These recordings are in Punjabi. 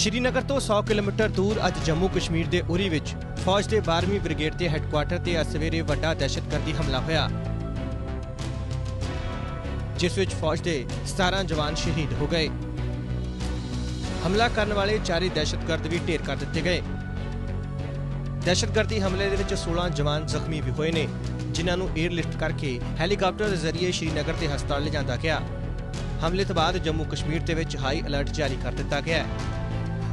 ਸ਼੍ਰੀਨਗਰ ਤੋਂ 100 ਕਿਲੋਮੀਟਰ ਦੂਰ ਅੱਜ ਜੰਮੂ ਕਸ਼ਮੀਰ ਦੇ ਉਰੀ ਵਿੱਚ ਫੌਜ ਦੇ 12ਵੀਂ ਬ੍ਰਿਗੇਡ ਦੇ ਹੈੱਡਕੁਆਰਟਰ ਤੇ ਅੱਜ ਸਵੇਰੇ ਵੱਡਾ ਦਹਿਸ਼ਤਗਰਦੀ ਹਮਲਾ ਹੋਇਆ। ਜਿਸ ਵਿੱਚ ਫੌਜ ਦੇ 17 ਜਵਾਨ ਸ਼ਹੀਦ ਹੋ ਗਏ। ਹਮਲਾ ਕਰਨ ਵਾਲੇ ਚਾਰੇ ਦਹਿਸ਼ਤਗਰਦ ਵੀ ਢੇਰ ਕਰ ਦਿੱਤੇ ਗਏ। ਦਹਿਸ਼ਤਗਰਦੀ ਹਮਲੇ ਦੇ ਵਿੱਚ 16 ਜਵਾਨ ਜ਼ਖਮੀ ਵੀ ਹੋਏ ਨੇ, ਜਿਨ੍ਹਾਂ ਨੂੰ 에ਅਰਲਿਫਟ ਕਰਕੇ ਹੈਲੀਕਾਪਟਰ ਦੇ ਜ਼ਰੀਏ ਸ਼੍ਰੀਨਗਰ ਦੇ ਹਸਪਤਾਲ ਲਿਜਾਂਦਾ ਗਿਆ। ਹਮਲੇ ਤੋਂ ਬਾਅਦ ਜੰਮੂ ਕਸ਼ਮੀਰ ਦੇ ਵਿੱਚ ਹਾਈ ਅਲਰਟ ਜਾਰੀ ਕਰ ਦਿੱਤਾ ਗਿਆ। ਹੈ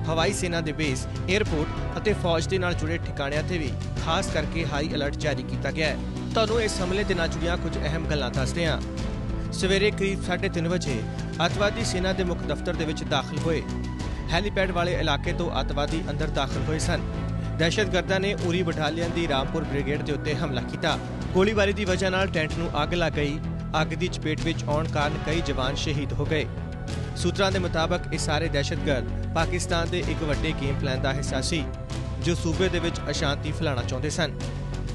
ਹਵਾਈ ਸੈਨਾ ਦੇ ਬੇਸ 에ਅਰਪੋਰਟ ਅਤੇ ਫੌਜ ਦੇ ਨਾਲ ਜੁੜੇ ਠਿਕਾਣਿਆਂ ਤੇ ਵੀ ਖਾਸ ਕਰਕੇ ਹਾਈ ਅਲਰਟ ਜਾਰੀ ਕੀਤਾ ਗਿਆ ਹੈ। ਤੁਹਾਨੂੰ ਇਸ ਹਮਲੇ ਦੇ ਨਾਲ ਜੁੜੀਆਂ ਕੁਝ ਅਹਿਮ ਗੱਲਾਂ ਦੱਸਦੇ ਹਾਂ। ਸਵੇਰੇ ਕਰੀਬ 3:30 ਵਜੇ ਅੱਤਵਾਦੀ ਸੈਨਾ ਦੇ ਮੁੱਖ ਦਫ਼ਤਰ ਦੇ ਵਿੱਚ ਦਾਖਲ ਹੋਏ। ਹੈਲੀਪੈਡ ਵਾਲੇ ਇਲਾਕੇ ਤੋਂ ਅੱਤਵਾਦੀ ਅੰਦਰ ਦਾਖਲ ਹੋਏ ਸਨ। ਦਹਿਸ਼ਤਗਰਦਾਂ ਨੇ ਉਰੀ ਬਟਾਲੀਅਨ ਦੀ ਰਾਮਪੁਰ ਬ੍ਰਿਗੇਡ ਦੇ ਉੱਤੇ ਹਮਲਾ ਕੀਤਾ। ਗੋਲੀਬਾਰੀ ਦੀ ਵਜ੍ਹਾ ਨਾਲ ਟੈਂਟ ਨੂੰ ਅੱਗ ਲੱਗ ਗਈ। ਅੱਗ ਦੀ ਚਪੇਟ ਵਿੱਚ ਆਉਣ ਕਾਰਨ ਕਈ ਜਵਾਨ ਸ਼ਹੀਦ ਹੋ ਗਏ। ਸੂਤਰਾਂ ਦੇ ਮੁਤਾਬਕ ਇਹ ਸਾਰੇ ਦਹਿਸ਼ਤਗਰਦ ਪਾਕਿਸਤਾਨ ਦੇ ਇੱਕ ਵੱਡੇ ਗੇਮ ਪਲਾਨ ਦਾ ਹਿੱਸਾ ਸੀ, ਜੋ ਸੂਬੇ ਦੇ ਵਿੱਚ ਅਸ਼ਾਂਤੀ ਫੈਲਾਉਣਾ ਚਾਹੁੰਦੇ ਸਨ।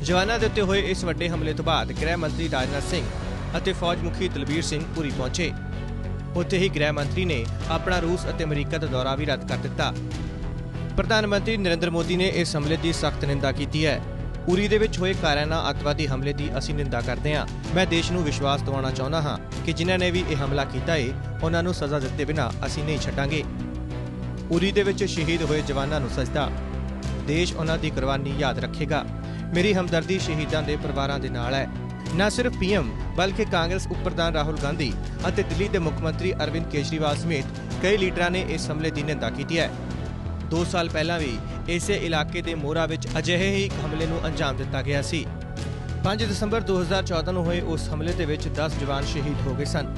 ਜਵਾਨਾਂ ਦੇ ਉੱਤੇ ਹੋਏ ਇਸ ਵੱਡੇ ਹਮਲੇ ਤੋਂ ਬਾਅਦ ਗ੍ਰਹਿ ਮੰਤਰੀ ਰਾਜਨਾਥ ਸਿੰਘ ਅਤੇ ਫੌਜ ਮੁਖੀ ਦਲਬੀਰ ਸਿੰਘ ਪੂਰੀ ਪਹੁੰਚੇ। ਉੱਥੇ ਹੀ ਗ੍ਰਹਿ ਮੰਤਰੀ ਨੇ ਆਪਣਾ ਰੂਸ ਅਤੇ ਅਮਰੀਕਾ ਦਾ ਦੌਰਾ ਵੀ ਰੱਦ ਕਰ ਦਿੱਤਾ। ਪ੍ਰਧਾਨ ਮੰਤਰੀ ਨਰਿੰਦਰ ਮੋਦੀ ਨੇ ਇਸ ਹਮਲੇ ਦੀ ਸਖਤ ਨਿੰਦਾ ਕੀਤੀ ਹੈ। ਉਰੀ ਦੇ ਵਿੱਚ ਹੋਏ ਕਾਰਾਨਾ ਅੱਤਵਾਦੀ ਹਮਲੇ ਦੀ ਅਸੀਂ ਨਿੰਦਾ ਕਰਦੇ ਹਾਂ। ਮੈਂ ਦੇਸ਼ ਨੂੰ ਵਿਸ਼ਵਾਸ ਦਿਵਾਉਣਾ ਚਾਹੁੰਦਾ ਹਾਂ ਕਿ ਜਿਨ੍ਹਾਂ ਨੇ ਵੀ ਇਹ ਹਮਲਾ ਕੀਤਾ ਏ, ਉਹਨਾਂ ਨੂੰ ਸਜ਼ਾ ਦਿੱਤੇ ਬਿਨਾਂ ਅਸੀਂ ਨਹੀਂ ਛੱਡਾਂਗੇ। ਉਰੀ ਦੇ ਵਿੱਚ ਸ਼ਹੀਦ ਹੋਏ ਜਵਾਨਾਂ ਨੂੰ ਸਜਦਾ ਦੇਸ਼ ਉਹਨਾਂ ਦੀ ਕੁਰਬਾਨੀ ਯਾਦ ਰੱਖੇਗਾ। ਮੇਰੀ ਹਮਦਰਦੀ ਸ਼ਹੀਦਾਂ ਦੇ ਪਰਿਵਾਰਾਂ ਦੇ ਨਾਲ ਹੈ। ਨਾ ਸਿਰਫ ਪੀਐਮ, ਬਲਕਿ ਕਾਂਗਰਸ ਉਪ ਪ੍ਰਧਾਨ ਰਾਹੁਲ ਗਾਂਧੀ ਅਤੇ ਦਿੱਲੀ ਦੇ ਮੁੱਖ ਮੰਤਰੀ ਅਰਵਿੰਦ ਕੇਜਰੀਵਾਲ ਸਮੇਤ ਕਈ ਲੀਡਰਾਂ ਨੇ ਇਸ ਹਮਲੇ ਦੀ ਨਿੰਦਾ ਕੀਤੀ ਹੈ। 2 ਸਾਲ ਪਹਿਲਾਂ ਵੀ ਇਸੇ ਇਲਾਕੇ ਦੇ ਮੋਰਾ ਵਿੱਚ ਅਜਿਹੇ ਹੀ ਇੱਕ ਹਮਲੇ ਨੂੰ ਅੰਜਾਮ ਦਿੱਤਾ ਗਿਆ ਸੀ। 5 ਦਸੰਬਰ 2014 ਨੂੰ ਹੋਏ ਉਸ ਹਮਲੇ ਦੇ ਵਿੱਚ 10 ਜਵਾਨ ਸ਼ਹੀਦ ਹੋ ਗਏ ਸਨ।